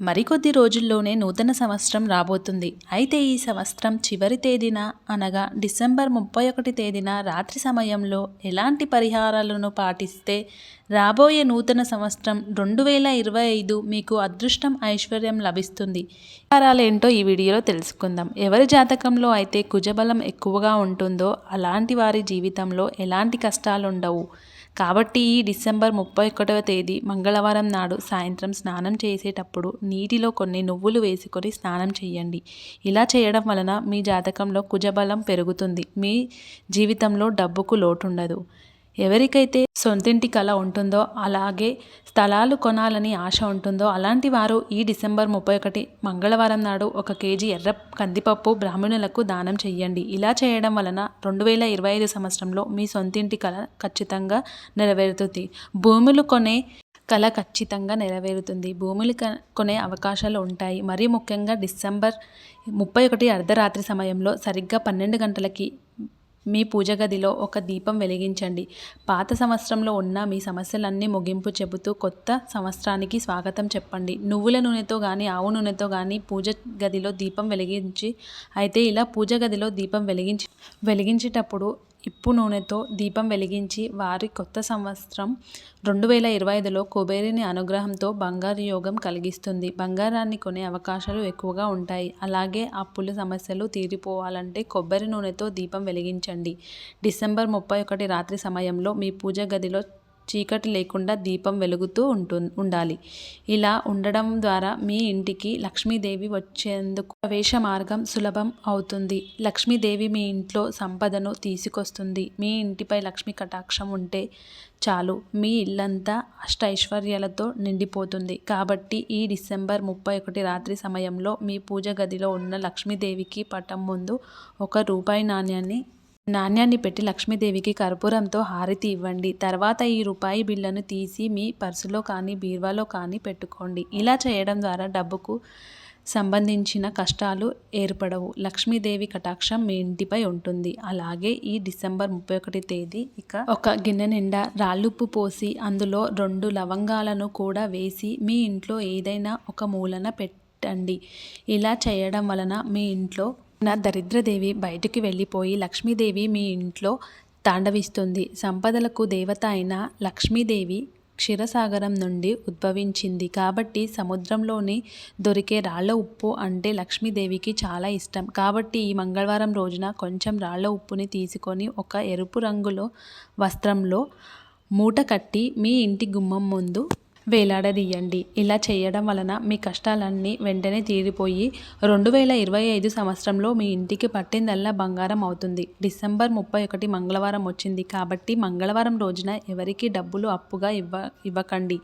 మరికొద్ది రోజుల్లోనే నూతన సంవత్సరం రాబోతుంది. అయితే ఈ సంవత్సరం చివరి తేదీన అనగా డిసెంబర్ ముప్పై ఒకటి తేదీన రాత్రి సమయంలో ఎలాంటి పరిహారాలను పాటిస్తే రాబోయే నూతన సంవత్సరం రెండు వేల ఇరవై ఐదు మీకు అదృష్టం ఐశ్వర్యం లభిస్తుంది. పరిహారాలేంటో ఈ వీడియోలో తెలుసుకుందాం. ఎవరి జాతకంలో అయితే కుజబలం ఎక్కువగా ఉంటుందో అలాంటి వారి జీవితంలో ఎలాంటి కష్టాలు ఉండవు కాబట్టి ఈ డిసెంబర్ ముప్పై ఒకటవ తేదీ మంగళవారం నాడు సాయంత్రం స్నానం చేసేటప్పుడు నీటిలో కొన్ని నువ్వులు వేసుకొని స్నానం చేయండి. ఇలా చేయడం వలన మీ జాతకంలో కుజబలం పెరుగుతుంది. మీ జీవితంలో డబ్బుకు లోటుండదు. ఎవరికైతే సొంతింటి కళ ఉంటుందో అలాగే స్థలాలు కొనాలని ఆశ ఉంటుందో అలాంటి వారు ఈ డిసెంబర్ ముప్పై ఒకటి మంగళవారం నాడు ఒక కేజీ ఎర్ర కందిపప్పు బ్రాహ్మణులకు దానం చేయండి ఇలా చేయడం వలన రెండు వేల ఇరవై ఐదు సంవత్సరంలో మీ సొంతింటి కళ ఖచ్చితంగా నెరవేరుతుంది. భూములు కొనే కళ ఖచ్చితంగా నెరవేరుతుంది. భూములు కొనే అవకాశాలు ఉంటాయి. మరీ ముఖ్యంగా డిసెంబర్ ముప్పై ఒకటి అర్ధరాత్రి సమయంలో సరిగ్గా పన్నెండు గంటలకి మీ పూజ గదిలో ఒక దీపం వెలిగించండి. పాత సంవత్సరంలో ఉన్న మీ సమస్యలన్నీ ముగింపు చెబుతూ కొత్త సంవత్సరానికి స్వాగతం చెప్పండి. నువ్వుల నూనెతో కానీ ఆవు నూనెతో కానీ పూజ గదిలో దీపం వెలిగించి అయితే ఇలా పూజ గదిలో దీపం వెలిగించి వెలిగించేటప్పుడు ఇప్పు నూనెతో దీపం వెలిగించి వారి కొత్త సంవత్సరం రెండు వేల ఇరవై ఐదులో కుబేరిని అనుగ్రహంతో బంగారు యోగం కలిగిస్తుంది. బంగారాన్ని కొనే అవకాశాలు ఎక్కువగా ఉంటాయి. అలాగే అప్పుల సమస్యలు తీరిపోవాలంటే కొబ్బరి నూనెతో దీపం వెలిగించండి. డిసెంబర్ ముప్పై ఒకటి రాత్రి సమయంలో మీ పూజ గదిలో చీకటి లేకుండా దీపం వెలుగుతూ ఉంటు ఉండాలి. ఇలా ఉండడం ద్వారా మీ ఇంటికి లక్ష్మీదేవి వచ్చేందుకు ప్రవేశ మార్గం సులభం అవుతుంది. లక్ష్మీదేవి మీ ఇంట్లో సంపదను తీసుకొస్తుంది. మీ ఇంటిపై లక్ష్మీ కటాక్షం ఉంటే చాలు. మీ ఇల్లంతా అష్టైశ్వర్యాలతో నిండిపోతుంది. కాబట్టి ఈ డిసెంబర్ ముప్పై ఒకటి రాత్రి సమయంలో మీ పూజ గదిలో ఉన్న లక్ష్మీదేవికి పటం ముందు ఒక రూపాయి నాణ్యాన్ని నాణ్యాన్ని పెట్టి లక్ష్మీదేవికి కర్పూరంతో హారతి ఇవ్వండి. తర్వాత ఈ రూపాయి బిళ్ళను తీసి మీ పర్సులో కానీ బీర్వాలో కానీ పెట్టుకోండి. ఇలా చేయడం ద్వారా డబ్బుకు సంబంధించిన కష్టాలు ఏర్పడవు. లక్ష్మీదేవి కటాక్షం మీ ఇంటిపై ఉంటుంది. అలాగే ఈ డిసెంబర్ ముప్పై ఒకటి తేదీ ఇక ఒక గిన్నె నిండా రాళ్ళుప్పు పోసి అందులో రెండు లవంగాలను కూడా వేసి మీ ఇంట్లో ఏదైనా ఒక మూలన పెట్టండి. ఇలా చేయడం వలన మీ ఇంట్లో నా దరిద్రదేవి బయటికి వెళ్ళిపోయి లక్ష్మీదేవి మీ ఇంట్లో తాండవిస్తుంది. సంపదలకు దేవత అయిన లక్ష్మీదేవి క్షీరసాగరం నుండి ఉద్భవించింది. కాబట్టి సముద్రంలోని దొరికే రాళ్ళ ఉప్పు అంటే లక్ష్మీదేవికి చాలా ఇష్టం. కాబట్టి ఈ మంగళవారం రోజున కొంచెం రాళ్ళ ఉప్పుని తీసుకొని ఒక ఎరుపు రంగులో వస్త్రంలో మూట కట్టి మీ ఇంటి గుమ్మం ముందు వేలాడదీయండి. ఇలా చేయడం వలన మీ కష్టాలన్నీ వెంటనే తీరిపోయి రెండు వేల ఇరవై ఐదు సంవత్సరంలో మీ ఇంటికి పట్టిందల్లా బంగారం అవుతుంది. డిసెంబర్ ముప్పై ఒకటి మంగళవారం వచ్చింది కాబట్టి మంగళవారం రోజున ఎవరికి డబ్బులు అప్పుగా ఇవ్వ ఇవ్వకండి.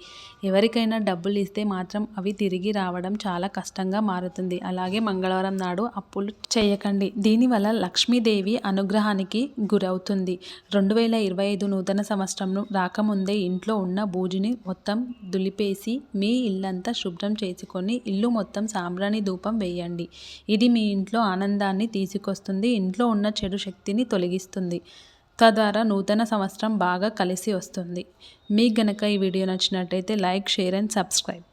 ఎవరికైనా డబ్బులు ఇస్తే మాత్రం అవి తిరిగి రావడం చాలా కష్టంగా మారుతుంది. అలాగే మంగళవారం నాడు అప్పులు చేయకండి. దీనివల్ల లక్ష్మీదేవి అనుగ్రహానికి గురవుతుంది. రెండు వేల ఇరవై ఐదు నూతన సంవత్సరం రాకముందే ఇంట్లో ఉన్న బూజుని మొత్తం దులిపేసి మీ ఇల్లంతా శుభ్రం చేసుకొని ఇల్లు మొత్తం సాంబ్రాణి ధూపం వేయండి. ఇది మీ ఇంట్లో ఆనందాన్ని తీసుకొస్తుంది. ఇంట్లో ఉన్న చెడు శక్తిని తొలగిస్తుంది. తద్వారా నూతన సంవత్సరం బాగా కలిసి వస్తుంది. మీకు గనక ఈ వీడియో నచ్చినట్టయితే లైక్ షేర్ అండ్ సబ్స్క్రైబ్.